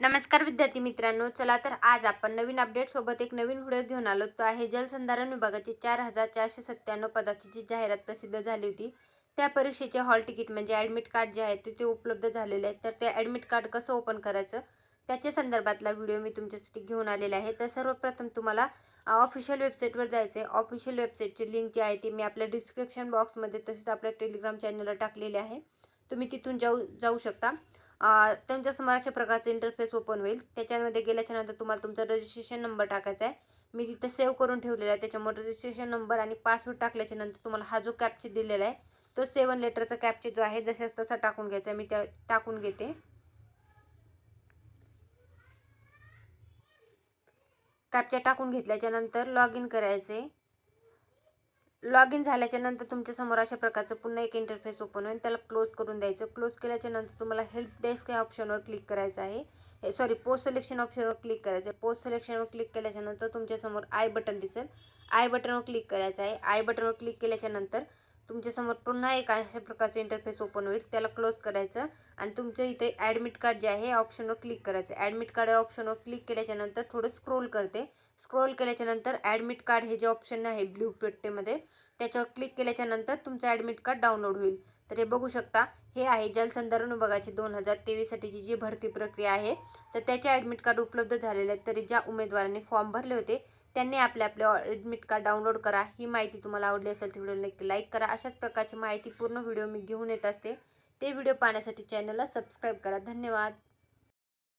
नमस्कार विद्यार्थी मित्रांनो चला तर आज आपण नवीन अपडेट सोबत एक नवीन व्हिडिओ घेऊन आलो. तो आहे जलसंधारण विभागाची चार हजार चारशे सत्त्याण्णव पदाची जी जाहिरात प्रसिद्ध झाली होती. त्या परीक्षेचे हॉल तिकीट म्हणजे ॲडमिट कार्ड जे आहे ते ते उपलब्ध झालेले आहेत. तर ते ॲडमिट कार्ड कसं ओपन करायचं? त्याच्या संदर्भातला व्हिडिओ मी तुमच्यासाठी घेऊन आलेला आहे. तर सर्वप्रथम तुम्हाला ऑफिशियल वेबसाईटवर जायचं आहे ऑफिशियल वेबसाईटची लिंक जी आहे ती मी आपल्या डिस्क्रिप्शन बॉक्समध्ये तसेच आपल्या टेलिग्राम चॅनलला टाकलेली आहे. तुम्ही तिथून जाऊ जाऊ शकता. तुमच्यासमोर अशा प्रकारचं इंटरफेस ओपन होईल. त्याच्यामध्ये गेल्याच्यानंतर तुम्हाला तुमचा रजिस्ट्रेशन नंबर टाकायचा आहे. मी तिथं सेव्ह करून ठेवलेला आहे. त्याच्यामुळे रजिस्ट्रेशन नंबर आणि पासवर्ड टाकल्याच्या नंतर तुम्हाला हा जो कॅपचे दिलेला आहे तो सेवन लेटरचा कॅपचे जो आहे जशाच तसा टाकून घ्यायचा आहे. मी त्या टाकून घेते. कॅपच्या टाकून घेतल्याच्या नंतर लॉग इन करायचे. लॉग इन झाल्याच्यानंतर तुमच्यासमोर अशा प्रकारचं पुन्हा एक इंटरफेस ओपन होईल. त्याला क्लोज करून द्यायचं. क्लोज केल्याच्यानंतर तुम्हाला हेल्प डेस्क या ऑप्शनवर क्लिक करायचं आहे. सॉरी पोस्ट सिलेक्शन ऑप्शनवर क्लिक करायचं आहे. पोस्ट सिलेक्शनवर क्लिक केल्याच्यानंतर तुमच्यासमोर आय बटन दिसेल. आय बटनवर क्लिक करायचं आहे. आय बटनवर क्लिक केल्याच्यानंतर तुमच्यासमोर पुन्हा एक अशा प्रकारचं इंटरफेस ओपन होईल. त्याला क्लोज करायचं आणि तुमचं इथे ॲडमिट कार्ड जे आहे ऑप्शनवर क्लिक करायचं. ॲडमिट कार्ड या ऑप्शनवर क्लिक केल्याच्यानंतर थोडं स्क्रोल करते. स्क्रोल केल्याच्यानंतर ॲडमिट कार्ड हे जे ऑप्शन आहे ब्ल्यू पेट्टेमध्ये त्याच्यावर क्लिक केल्याच्यानंतर तुमचं ॲडमिट कार्ड डाउनलोड होईल. तर हे बघू शकता हे आहे जलसंधारण विभागाची दोन हजार तेवीससाठीची जी भरती प्रक्रिया आहे तर त्याचे ॲडमिट कार्ड उपलब्ध झालेले आहेत. तरी ज्या उमेदवारांनी फॉर्म भरले होते त्यांनी आपले आपले ॲडमिट कार्ड डाउनलोड करा. ही माहिती तुम्हाला आवडली असेल तर व्हिडिओ नक्की लाईक करा. अशाच प्रकारची माहिती पूर्ण व्हिडिओ मी घेऊन येत असते. ते व्हिडिओ पाहण्यासाठी चॅनलला सबस्क्राईब करा. धन्यवाद.